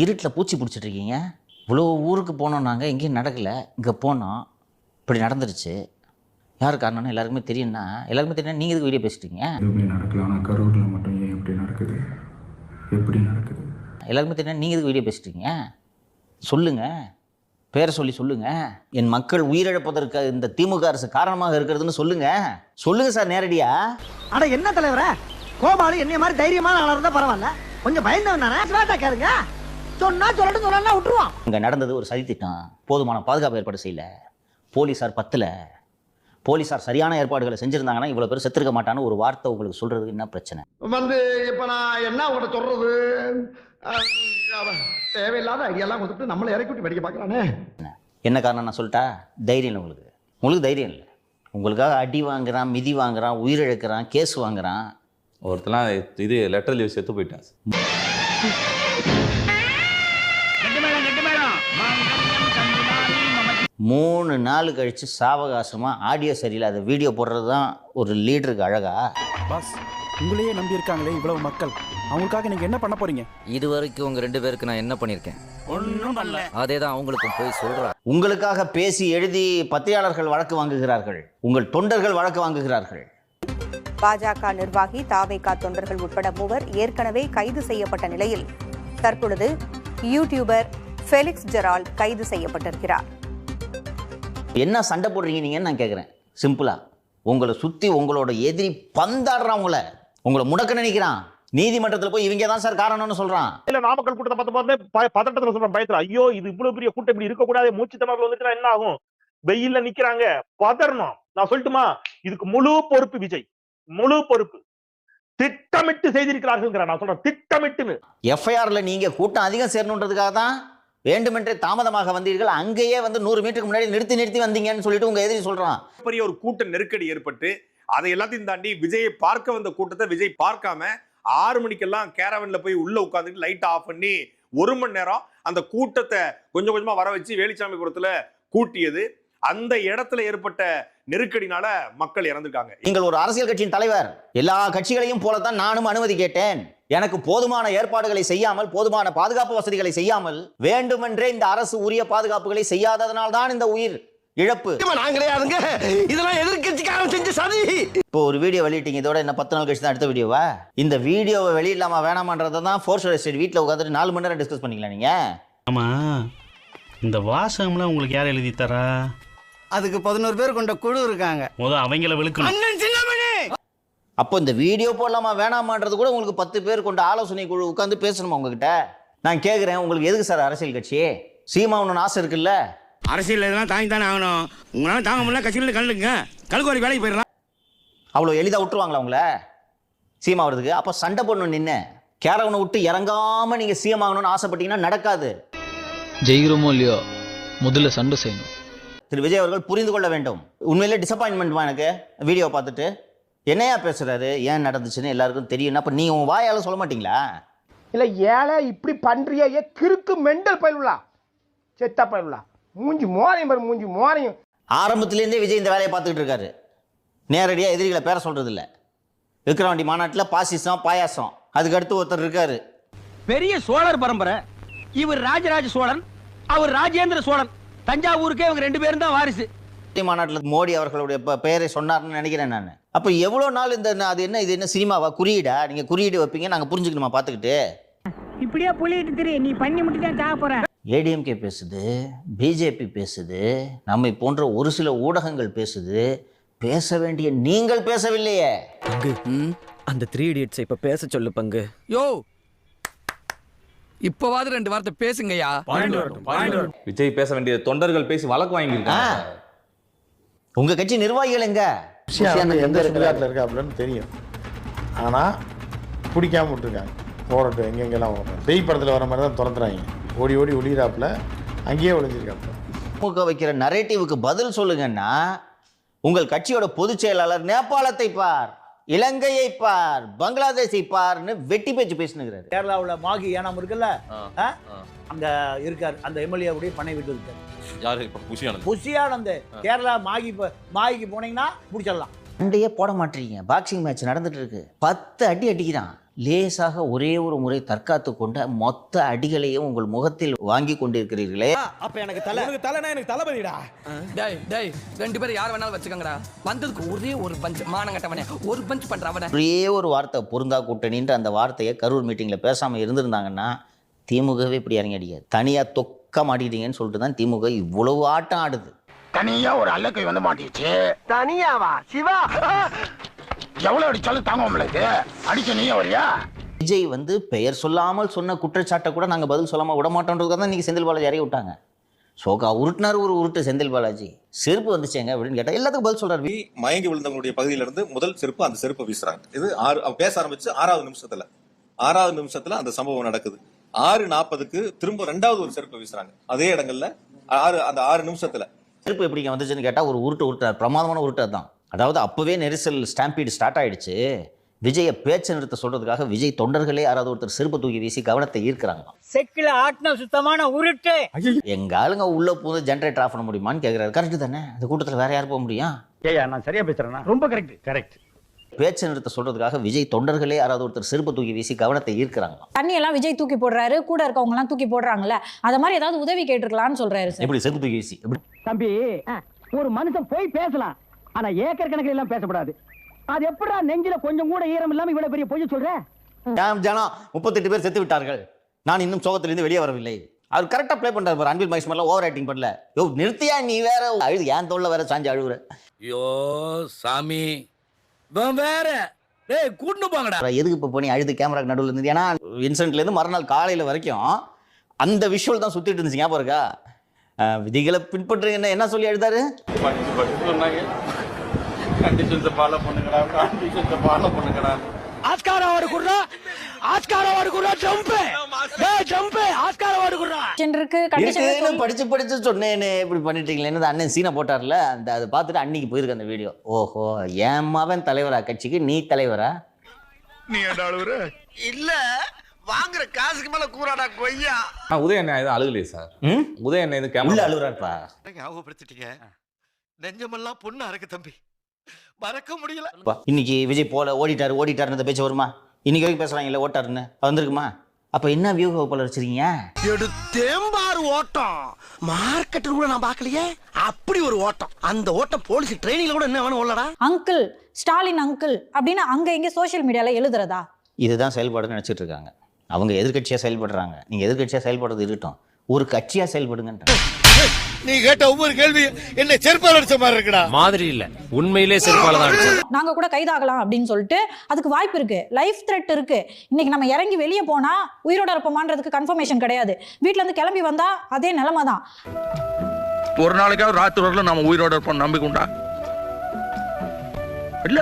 இருட்டில் பூச்சி பிடிச்சிட்டு இருக்கீங்க இவ்வளோ ஊருக்கு போனோம் நாங்கள் எங்கேயும் நடக்கலை. இங்கே போனோம். இப்படி நடந்துருச்சு. யார் காரணம்னு எல்லாருக்குமே தெரியும்னா எல்லாருக்குமே தெரியும் நீங்கள் இதுக்கு வீடியோ பேசிட்டீங்க? எதுவுமே நடக்கல? ஆனால் கரூரில் மட்டும் ஏன் இப்படி நடக்குது? எப்படி நடக்குது? எல்லாருக்குமே தெரியும் நீங்கள் இதுக்கு வீடியோ பேசிட்டீங்க? சொல்லுங்கள் பேரை சொல்லி சொல்லுங்கள் என் மக்கள் உயிரிழப்பதற்கு இந்த திமுக அரசு காரணமாக இருக்கிறதுன்னு சொல்லுங்கள் சொல்லுங்கள் சார் நேரடியாக அட என்ன தலைவர? கோபாலு என்னைய மாதிரி தைரியமான ஆளா இருந்தா பரவாயில்ல. கொஞ்சம் பயந்தவன் தானே? ஸ்மார்ட்டா கேளுங்க. சொன்னா சொல்லட்டும் சொல்லலாம் விட்டுருவான்? இங்கே நடந்தது ஒரு சதித்திட்டம். போதுமான பாதுகாப்பு ஏற்பாடு செய்யல. போலீஸார் பத்தில். போலீஸார் சரியான ஏற்பாடுகளை செஞ்சுருந்தாங்கன்னா இவ்வளோ பேர் செத்துருக்க மாட்டான்னு ஒரு வார்த்தை உங்களுக்கு சொல்கிறதுக்கு என்ன பிரச்சனை? வந்து இப்ப நான் என்ன உங்கள்கிட்ட சொல்றது? தேவையில்லாத ஐடியாலாம் கொடுத்துட்டு நம்மளை இறக்கி விட்டு படிக்க பார்க்கறானே. என்ன? காரணம் நான் சொல்லிட்டா? தைரியம் இல்லை உங்களுக்கு. உங்களுக்கு தைரியம் இல்லை. உங்களுக்காக அடி வாங்குறான் மிதி வாங்குறான் உயிரிழக்கிறான் கேஸ் வாங்குறான். ஒருத்தலாம் இது லெட்டர் லீவ் செத்து போயிட்டான் மூணு நாள் கழித்து சாவகாசமாக ஆடியோ சரியில்லாத வீடியோ போடுறது தான் ஒரு லீடருக்கு அழகா? பாஸ் உங்களையே நம்பி இருக்காங்களே இவ்வளவு மக்கள். அவங்களுக்காக நீங்க என்ன பண்ண போறீங்க? இது வரைக்கும் உங்க ரெண்டு பேருக்கு நான் என்ன பண்ணிருக்கேன் ஒன்றும் பண்ணல. அதே தான் அவங்களுக்கும் போய் சொல்றேன் உங்களுக்காக பேசி எழுதி பத்திரிகையாளர்கள் வழக்கு வாங்குகிறார்கள். உங்கள் தொண்டர்கள் வழக்கு வாங்குகிறார்கள். பாஜக நிர்வாகி தாவேகா தொண்டர்கள் உட்பட மூவர் ஏற்கனவே கைது செய்யப்பட்ட நிலையில் தற்பொழுது யூடியூபர் ஃபெலிக்ஸ் ஜெரால்ட் கைது செய்யப்பட்டிருக்கிறார். என்ன சண்டை போடுறீங்க நீங்கன்னு நான் கேட்குறேன் சிம்பிளா. உங்களை சுற்றி உங்களோட எதிரி பந்தாடுறான் உங்களை. உங்களை முடக்க நினைக்கிறான். நீதிமன்றத்தில் போய் இவங்க தான் சார் காரணம்னு சொல்கிறான் இல்ல நாமக்கல் கூட்டத்தை பார்த்து பார்த்து ப- பதட்டத்துல சொல்றேன் பயத்துல. ஐயோ இது இவ்வளவு பெரிய கூட்டம் இப்படி இருக்கக்கூடாது. மூச்சு திணறல் வந்துச்சுன்னா என்ன ஆகும்? வெயில்ல நிக்கிறாங்க. பதறணும். நான் சொல்லட்டுமா? இதுக்கு முழு பொறுப்பு விஜய். முழு பொறுப்பு. திட்டமிட்டு செய்திருக்கிறார்கள் நான் சொல்றேன் திட்டமிட்டுன்னு. எஃப்ஐஆரில் நீங்கள் கூட்டம் அதிகம் சேரணுன்றதுக்காக தான் வேண்டுமென்றே தாமதமாக வந்தீர்கள் அங்கேயே வந்து நூறு மீட்டருக்கு முன்னாடி நிறுத்தி நிறுத்தி வந்தீங்கன்னு சொல்லிட்டு உங்கள் எதிரி சொல்கிறான் பெரிய ஒரு கூட்ட நெருக்கடி ஏற்பட்டு அதை எல்லாத்தையும் தாண்டி விஜயை பார்க்க வந்த கூட்டத்தை விஜய் பார்க்காம ஆறு மணிக்கெல்லாம் கேரவன்ல போய் உள்ள உட்காந்துட்டு லைட் ஆஃப் பண்ணி ஒரு மணி நேரம் அந்த கூட்டத்தை கொஞ்சம் கொஞ்சமா வர வச்சு வேலுச்சாமிபுரத்துல கூட்டியது. அந்த இடத்துல ஏற்பட்ட நெருக்கடினால மக்கள் இறந்துருக்காங்க. நீங்கள் ஒரு அரசியல் கட்சியின் தலைவர் எல்லா கட்சிகளையும் போலத்தான் நானும் அனுமதி கேட்டேன். எனக்கு போதுமான ஏற்பாடுகளை செய்யாமல் போதுமான பாதுகாப்பு வசதிகளை செய்யாமல் வேண்டுமென்றே இந்த அரசு உரிய பாதுகாப்புகளை செய்யாததனால் தான் இந்த உயிர் இழப்பு. நான் கிடையாதுங்க இதெல்லாம் எதிர்கட்சிக்காரன் செஞ்ச சதி. இப்போ ஒரு வீடியோ வெளியிட்டீங்க இதோட என்ன பத்து நாள் கழிச்சு தான் அடுத்த வீடியோவா? இந்த வீடியோவை வெளியிடலாமா வேணாமான்றதை தான் ஃபோர்ஸ் எஸ்டேட் வீட்டில் உட்காந்துட்டு நாலு மணி நேரம் டிஸ்கஸ் பண்ணிக்கலாம் நீங்க? ஆமா. இந்த வாசகம்லாம் உங்களுக்கு யார் எழுதி தரா? அதுக்கு பதினோரு பேர் கொண்ட குழு இருக்காங்க. முத அவங்கள அண்ணன் சின்னமணி! அப்போ இந்த வீடியோ போடலாமா வேணாமான்றது கூட உங்களுக்கு பத்து பேர் கொண்ட ஆலோசனை குழு உட்காந்து பேசணுமா உங்ககிட்ட? நான் கேட்குறேன் உங்களுக்கு எதுக்கு சார் அரசியல் கட்சி? சீமாவணும்னு ஆசை இருக்குல்ல? அரசியல் இதெல்லாம் தாங்கி தானே ஆகணும். உங்களால தாங்க முடியல கட்சியில கலந்துங்க கல்குவாரி வேலைக்கு போயிடலாம். அவ்வளோ எளிதாக விட்டுருவாங்களா உங்கள? சீமா வருதுக்கு அப்போ சண்டை போடணும் நின்று கேரவனை விட்டு இறங்காம நீங்கள் சீம் ஆகணும்னு ஆசைப்பட்டீங்கன்னா நடக்காது. ஜெயிக்கிறோமோ இல்லையோ முதல்ல சண்டை செய்யணும். திரு விஜய் அவர்கள் புரிந்து கொள்ள வேண்டும். உண்மையிலே டிசப்பாயின்மெண்ட்மா எனக்கு? வீடியோ பார்த்துட்டு என்னையா பேசுறாரு? ஏன் நடந்துச்சுன்னு எல்லாருக்கும் தெரியும் அப்போ நீ உன் வாயால சொல்ல மாட்டீங்களா? இல்ல ஏழை இப்படி பண்றியே ஏ கிறுக்கு மெண்டல் பயிலுலா? செத்த பயிலுலா? மூஞ்சி மோரையும் பாரு மூஞ்சி மோரையும். ஆரம்பத்துலேருந்தே விஜய் இந்த வேலையை பார்த்துக்கிட்டு இருக்காரு. நேரடியாக எதிரிகளை பேர சொல்றது இல்ல விக்ரவாண்டி மாநாட்டில் பாசிசம் பாயாசம். அதுக்கு அடுத்து ஒருத்தர் இருக்காரு. பெரிய சோழர் பரம்பரை. இவர் ராஜராஜ சோழன் அவர் ராஜேந்திர சோழன். தஞ்சாவூருக்கே இவங்க ரெண்டு பேரும் தான் வாரிசு. மாநாட்டில் மோடி அவர்களுடைய பெயரை சொன்னார்னு நினைக்கிறேன் நான். அப்போ எவ்வளோ நாள் இந்த அது என்ன இது என்ன சினிமாவா? குறியீடா? நீங்கள் குறியீடு வைப்பீங்க நாங்கள் புரிஞ்சுக்கணுமா பார்த்துக்கிட்டு இப்படியே புள்ளிட்டு திரு நீ பண்ணி மட்டும் தான் சாக போற? ஏடிஎம்கே பேசுது பிஜேபி பேசுது நம்மை போன்ற ஒரு சில ஊடகங்கள் பேசுது பேச வேண்டிய நீங்கள் பேசவில்லையே. பங்கு. அந்த த்ரீ இடியட்ஸ் இப்ப பேச சொல்லு பங்கு. யோ! இப்பவாது ரெண்டு வார்த்தை பேசுங்கய்யா. விஜய் பேச வேண்டிய தொண்டர்கள் பேசி வழக்கு வாங்கியிருக்காங்க. உங்க கட்சி நிர்வாகிகள் எங்க? எந்த சுடுகாட்டில் இருக்காப்லன்னு தெரியும். ஆனா பிடிக்காம விட்டுருக்காங்க. ஓடட்டும் எங்கெங்கெல்லாம் ஓடட்டும் பேய் படத்தில் வர மாதிரி தான் துரத்துறாங்க. ஓடி ஓடி ஒளிகிறாப்புல அங்கேயே ஒளிஞ்சிருக்காப்புல. திமுக வைக்கிற நரேட்டிவுக்கு பதில் சொல்லுங்கன்னா உங்கள் கட்சியோட பொதுச் செயலாளர் நேபாளத்தை பார். இலங்கையை பார் பங்களாதேஷை பார்னு வெட்டி பேச்சு பேசினுக்கிறாரு. கேரளாவுல மாகி ஏனாம் இருக்குல்ல? அங்க இருக்காரு அந்த எம்எல்ஏ உடைய பண்ணை வீட்டு இருக்காரு. யாரு இப்ப? புஷியானது புஷியானந்த். கேரளா மாகி ப- மாகிக்கு போனீங்கன்னா பிடிச்சிடலாம் சண்டையே போட மாட்டீங்க. பாக்ஸிங் மேட்ச் நடந்துட்டு இருக்கு. பத்து அடி அடிக்கிறான் லேசாக ஒரே ஒரு முறை தற்காத்து கொண்ட மொத்த அடிகளையும் உங்கள் முகத்தில் வாங்கி கொண்டிருக்கிறீர்களே. அப்ப எனக்கு தலை. தலைனா எனக்கு தளபதிடா? டேய் டேய் ரெண்டு பேரும் யார் வேணாலும் வச்சுக்கோங்கடா. வந்ததுக்கு ஒரே ஒரு பஞ்ச் மானங்கட்டவனே. ஒரு பஞ்ச் பண்ற அவனை. ஒரே ஒரு வார்த்தை பொருந்தா கூட்டணின்ற அந்த வார்த்தையை கரூர் மீட்டிங்கில் பேசாமல் இருந்திருந்தாங்கன்னா திமுகவே இப்படி இறங்கி அடிக்காது தனியாக தொக்க மாட்டிக்கிட்டீங்கன்னு சொல்லிட்டு தான் திமுக இவ்வளவு ஆட்டம் ஆடுது. தனியா ஒரு அல்லக்கை வந்து மாட்டிடுச்சு. தனியாவா? சிவா? எவ்வளவு அடிச்சாலும் தாங்க முடியல அடிச்ச நீயே வரியா? விஜய் வந்து பெயர் சொல்லாமல் சொன்ன குற்றச்சாட்டை கூட நாங்கள் பதில் சொல்லாமல் விட மாட்டோன்றதுக்காக தான் இன்றைக்கி செந்தில் பாலாஜி இறக்கி விட்டாங்க. சோகா உருட்டினார் ஒரு உருட்டு செந்தில் பாலாஜி. செருப்பு வந்துச்சேங்க அப்படின்னு கேட்டால் எல்லாத்துக்கும் பதில் சொல்கிறார் மயங்கி விழுந்தவங்களுடைய பகுதியில இருந்து முதல் செருப்பு அந்த செருப்பை வீசுறாங்க. இது ஆறு பேச ஆரம்பிச்சு ஆறாவது நிமிஷத்துல. ஆறாவது நிமிஷத்துல அந்த சம்பவம் நடக்குது. ஆறு நாற்பதுக்கு திரும்ப ரெண்டாவது ஒரு செருப்பை வீசுறாங்க. அதே இடங்கள்ல ஆறு அந்த ஆறு நிமிஷத்துல. செருப்பு எப்படிங்க வந்துச்சுன்னு கேட்டால் ஒரு உருட்டு உருட்டார் பிரமாதமான உருட்டு தான் அதாவது அப்போவே நெரிசல் ஸ்டாம்பீடு ஸ்டார்ட் ஆயிடுச்சு. விஜயை பேச்சு நிறுத்த சொல்றதுக்காக விஜய் தொண்டர்களே யாராவது ஒருத்தர் செருப்பு தூக்கி வீசி கவனத்தை ஈர்க்கிறாங்க செக்கில ஆட்டின சுத்தமான உருட்டு. எங்க ஆளுங்க உள்ள போது ஜென்ரேட்டர் ஆஃப் பண்ண முடியுமான்னு கேட்குறாரு கரெக்ட் தானே? அந்த கூட்டத்தில் வேற யார் போக முடியும்? ஏயா நான் சரியா பேசுறேனா? ரொம்ப கரெக்ட் கரெக்ட் பேச்சு நிறுத்த சொல்றதுக்காக விஜய் தொண்டர்களே யாராவது ஒருத்தர் செருப்பு தூக்கி வீசி கவனத்தை ஈர்க்கிறாங்க தண்ணி எல்லாம் விஜய் தூக்கி போடுறாரு கூட இருக்கவங்க எல்லாம் தூக்கி போடுறாங்கல்ல. அத மாதிரி ஏதாவது உதவி கேட்டிருக்கலாம்னு சொல்றாரு சார். எப்படி செருப்பு தூக்கி வீசி? எப்படி? தம்பி ஒரு மனுஷன் போய் பேசலாம். ஆனா ஏக்கர் கணக்கில் எல்லாம் பேசக்கூடாது அது எப்படா நெஞ்சில கொஞ்சம் கூட ஈரம் இல்லாம இவ்வளவு பெரிய பொய் சொல்ற? ஜனம் முப்பத்தெட்டு பேர் செத்து விட்டார்கள். நான் இன்னும் சோகத்திலிருந்து வெளியே வரவில்லை. அவர் கரெக்டாக ப்ளே பண்றாரு பாரு. அன்பில் மகேஷ் மாதிரிலாம் ஓவர் ஆக்டிங் பண்ணல. யோ நிறுத்தியா நீ வேற? அழுது. ஏன் தோல்ல வேற சாஞ்சு அழுகுற ஐயோ சாமி. வேற. டேய் கூட்டு போங்கடா. எதுக்கு இப்போ போனி? அழுது கேமராக்கு நடுவில் இருந்து. ஏன்னா இன்சிடென்ட்லேருந்து மறுநாள் காலையில் வரைக்கும் அந்த விஷுவல் தான் சுற்றிட்டு இருந்துச்சு. ஞாபகம் இருக்கா? விதிகளை பின்பற்றுங்க. என்ன சொல்லி எழுதாரு கண்டிஷன்ஸை ஃபாலோ பண்ணுங்கடா கண்டிஷன்ஸை ஃபாலோ பண்ணுங்கடா. ஆஸ்கார் அவார்டு குடுறா. ஆஸ்கார் அவார்டு குடுறா ஜம்ப் டேய் ஜம்ப் ஆஸ்கார் அவார்டு குடுறா. இருக்கு இருக்குன்னு கண்டிஷன் படிச்சு படிச்சு சொன்னேனே இப்படி பண்ணிட்டீங்களேன்னு அந்த அண்ணன் சீனை போட்டார்ல? அந்த அதை பார்த்துட்டு அன்னைக்கு போயிருக்கு அந்த வீடியோ. ஓஹோ என் மவன் தலைவரா கட்சிக்கு நீ தலைவரா? நீ அழுவுற? இல்ல வாங்குற காசுக்கு மேல கூறாடா கொய்யா. உதய அண்ணன் எதுவும் அழுகலையே சார்? ம்? உதய அண்ணன் இது கேமரா அழுகுறாருப்பா ஞாபகப்படுத்திட்டீங்க? நெஞ்சமெல்லாம் பொண்ணு அறக்கு தம்பி. மறக்க முடியல. இன்னைக்கு விஜய் போல ஓடிட்டாரு ஓடிட்டாருன்னு இந்த பேச்சு வருமா? இன்னைக்கு வரைக்கும் பேசுறாங்கல்ல ஓட்டாருன்னு. அது வந்திருக்குமா? அப்ப என்ன வியூக போல வச்சிருக்கீங்க? எடுத்தேம்பாரு ஓட்டம். மார்க்கெட்டில் கூட நான் பார்க்கலையே. அப்படி ஒரு ஓட்டம். அந்த ஓட்டம் போலீஸ் ட்ரைனிங்ல கூட என்ன வேணும் உள்ளடா அங்கிள் ஸ்டாலின் அங்கிள் அப்படின்னு அங்க இங்க சோஷியல் மீடியால எழுதுறதா? இதுதான் செயல்பாடுன்னு நினைச்சிட்டு இருக்காங்க. அவங்க எதிர்க்கட்சியா செயல்படுறாங்க. நீங்க எதிர்க்கட்சியா செயல்படுறது இருக்கட்டும். ஒரு கட்சியா செயல்படுங்கன்ற நீ கேட்ட ஒவ்வொரு கேள்வி என்ன செருப்பால் அடிச்ச மாதிரி இருக்குடா. மாதிரி இல்ல. உண்மையிலே செருப்பால தான் நாங்க கூட கைதாகலாம் அப்படின்னு சொல்லிட்டு அதுக்கு வாய்ப்பு இருக்கு. லைஃப் த்ரெட் இருக்கு. இன்னைக்கு நம்ம இறங்கி வெளியே போனா உயிரோட இருப்போமான்றதுக்கு கன்ஃபர்மேஷன் கிடையாது. வீட்ல இருந்து கிளம்பி வந்தா அதே நிலைமை தான். ஒரு நாளைக்காவது ராத்திரி வரல நம்ம உயிரோட இருப்போம் நம்பிக்கை உண்டா? இல்ல.